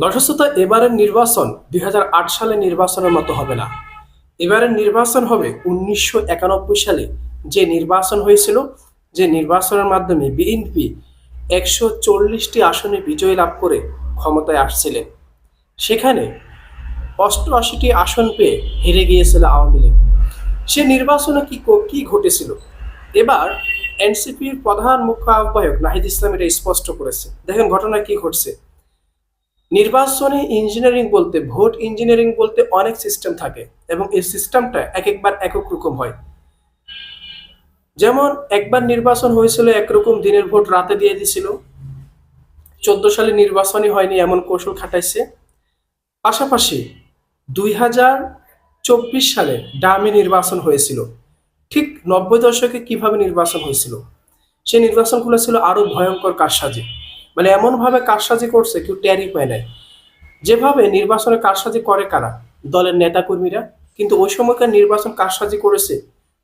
দর্শকতা এবারের নির্বাচন দুই হাজার আট সালে নির্বাচনের মতো হবে না। এবারের নির্বাচন হবে উনিশশো একানব্বই সালে। যে নির্বাচন হয়েছিল, যে নির্বাচনের মাধ্যমে বিএনপি একশো চল্লিশটি আসনে বিজয় লাভ করে ক্ষমতায় আসছিলেন। সেখানে অষ্টআশিটি আসন পেয়ে হেরে গিয়েছিল আওয়ামী লীগ। সে নির্বাচনে কি ক- কি ঘটেছিল? এবার এনসিপির প্রধান মুখ্য আহ্বায়ক নাহিদ ইসলাম এটা স্পষ্ট করেছে। দেখেন ঘটনা কি ঘটছে। নির্বাচনে ইঞ্জিনিয়ারিং বলতে ভোট ইঞ্জিনিয়ারিং বলতে অনেক সিস্টেম থাকে এবং এই সিস্টেমটা এক একবার একক রকম হয়। যেমন একবার নির্বাচন হয়েছিল, একরকম দিনের ভোট রাতে দিয়ে দিছিল। চোদ্দ সালে নির্বাচনই হয়নি, এমন কৌশল খাটাইছে। পাশাপাশি দুই হাজার চব্বিশ সালে ডামি নির্বাচন হয়েছিল। ঠিক নব্বই দশকে কীভাবে নির্বাচন হয়েছিল? সেই নির্বাচনগুলো ছিল আরও ভয়ঙ্কর কারসাজি। মানে এমনভাবে কারসাজি করছে, কেউ ট্যারি পায় নাই। যেভাবে নির্বাচনে কারসাজি করে কারা? দলের নেতাকর্মীরা। কিন্তু ওই সময়কার নির্বাচন কারসাজি করেছে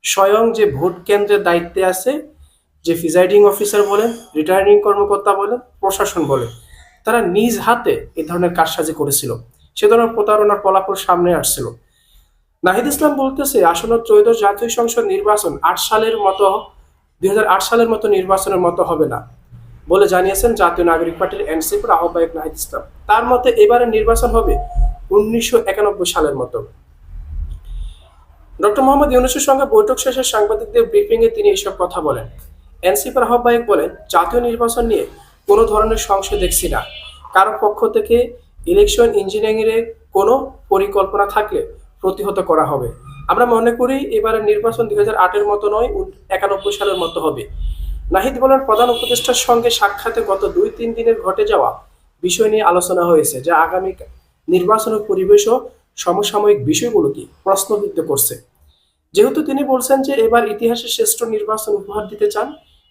স্বয়ং যে ভোট কেন্দ্রের দায়িত্বে আছে, যে প্রিজাইডিং অফিসার বলেন, রিটার্নিং কর্মকর্তা বলেন, প্রশাসন বলেন, তারা নিজ হাতে এই ধরনের কারসাজি করেছিল। সে ধরনের প্রতারণার ফলাফল সামনে আসছিল। নাহিদ ইসলাম বলতেছে, আসন্ন ত্রয়োদশ জাতীয় সংসদ নির্বাচন আট সালের মতো, দুই হাজার আট সালের মতো নির্বাচনের মতো হবে না। বলে জানিয়েছেন জাতীয় নাগরিক পার্টির এনসিপির আহ্বায়ক নাহিদ ইসলাম। তার মতে এবারে নির্বাচন হবে উনিশশো একানব্বই সালের মতো। ডক্টর মোহাম্মদ ইউনুসের সঙ্গে বৈঠক শেষে সাংবাদিকদের ব্রিফিং এ তিনি এসব কথা বলেন। এনসিপির আহ্বায়ক বলেন, জাতীয় নির্বাচন নিয়ে কোনো ধরনের সংশয় দেখছি না। কারও পক্ষ থেকে ইলেকশন ইঞ্জিনিয়ারিং এর কোনো পরিকল্পনা থাকলে প্রতিহত করা হবে। আমরা মনে করি এবারের নির্বাচন দুই হাজার আটের মতো নয় একানব্বই সালের মতো হবে। নাহিদ বলেন, প্রধান উপদেষ্টার সঙ্গে সাক্ষাতে গত দুই তিন দিনের ঘটে যাওয়া বিষয় নিয়ে আলোচনা হয়েছে, যা আগামী নির্বাচনের পরিবেশ ও সমসাময়িক বিষয়গুলোকে প্রশ্নবিদ্ধ করছে। যেহেতু তিনি বলছেন যে এবার ইতিহাসের শ্রেষ্ঠ নির্বাচন উপহার দিতে চান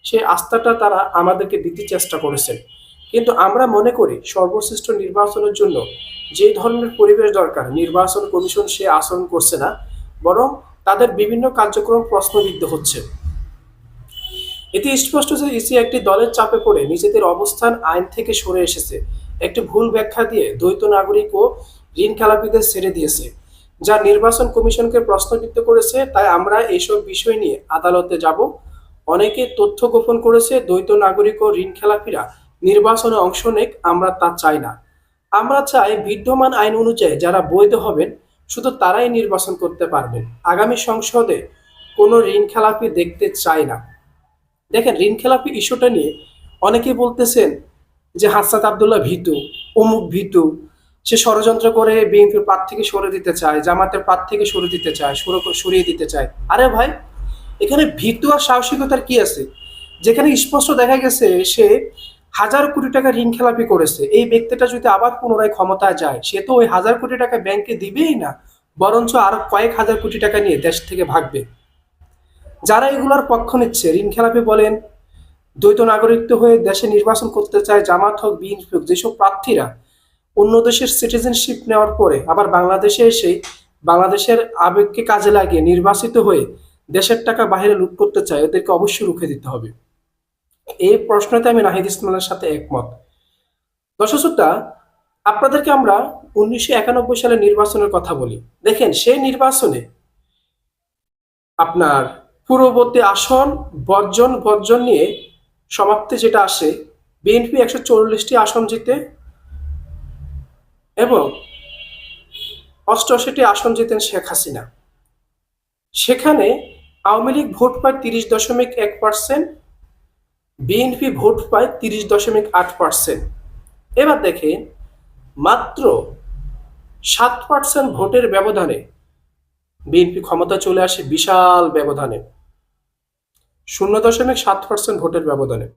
সেই আস্থাটা তারা আমাদেরকে দিতে চেষ্টা করেছেন। কিন্তু আমরা মনে করি, সর্বশ্রেষ্ঠ নির্বাচনের জন্য যে ধরনের পরিবেশ দরকার, নির্বাচন কমিশন সে আচরণ করছে না, বরং তাদের বিভিন্ন কার্যক্রম প্রশ্নবিদ্ধ হচ্ছে। এতে স্পষ্ট যে ইসি একটি দলের চাপে পড়ে নিজেদের অবস্থান আইন থেকে সরে এসেছে। একটি ভুল ব্যাখ্যা দিয়ে দ্বৈত নাগরিক ও ঋণ খেলাপিদের ছেড়ে দিয়েছে, যা নির্বাচন কমিশনকে প্রশ্নবিদ্ধ করেছে। তাই আমরা এইসব বিষয় নিয়ে আদালতে যাব। অনেকে তথ্য গোপন করেছে, দ্বৈত নাগরিক ও ঋণ খেলাপিরা নির্বাচনে অংশ নেক, আমরা তা চাই না। আমরা চাই বিদ্যমান আইন অনুযায়ী যারা বৈধ হবেন, শুধু তারাই নির্বাচন করতে পারবেন। আগামী সংসদে কোনো ঋণ খেলাপি দেখতে চাই না। দেখেন, ঋণ খেলাপি ইস্যুটা নিয়ে অনেকে বলতেছেন যে হাসাত আবদুল্লাহ ভীতু, অমুক ভীতু। সে ষড়যন্ত্র করে বিএনপির পাত থেকে সরে দিতে চায়, জামাতের পাত থেকে সরে দিতে চায়, সরে- সরিয়ে দিতে চায়। আরে ভাই, এখানে ভীতু আর সাহসিকতার কি আছে? যেখানে স্পষ্ট দেখা গেছে সে হাজার কোটি টাকা ঋণ খেলাপি করেছে। এই ব্যক্তিটা যদি আবার পুনরায় ক্ষমতায় যায়, সে তো ওই হাজার কোটি টাকা ব্যাংকে দিবেই না, বরঞ্চ আরও কয়েক হাজার কোটি টাকা নিয়ে দেশ থেকে ভাগবে। যারা এগুলোর পক্ষ নিচ্ছে, ঋণ খেলাপি বলেন, দ্বৈত নাগরিকত্ব হয়ে দেশে নির্বাচন করতে চায় জামাত হোক, বিএনপি হোক, যেসব প্রার্থীরা অন্য দেশের সিটিজেনশিপ নেওয়ার পরে আবার বাংলাদেশে এসে বাংলাদেশের আবেগকে কাজে লাগিয়ে নির্বাচিত হয়ে দেশের টাকা বাইরে লুট করতে চায় ওদেরকে অবশ্যই রুখে দিতে হবে। এই প্রশ্নতে আমি নাহিদ ইসমানের সাথে একমত। দর্শকটা আপনাদেরকে আমরা উনিশশো একানব্বই সালে নির্বাচনের কথা বলি। দেখেন, সেই নির্বাচনে আপনার পূর্ববর্তী আসন, বর্জন বর্জন নিয়ে সমাপ্তি যেটা আসে বিএনপি একশো চল্লিশটি আসন জিতে এবং অষ্টআশিটি আসন জিতেন শেখ হাসিনা। সেখানে আওয়ামী লীগ ভোট পায় তিরিশ দশমিক এক পার্সেন্ট বিএনপি ভোট পায় তিরিশ দশমিক আট পার্সেন্ট এবার দেখেন, মাত্র সাত পার্সেন্ট ভোটের ব্যবধানে বিএনপি ক্ষমতা চলে আসে বিশাল ব্যবধানে। শূন্য দশমিক সাত পার্সেন্ট ভোটের ব্যবধানে।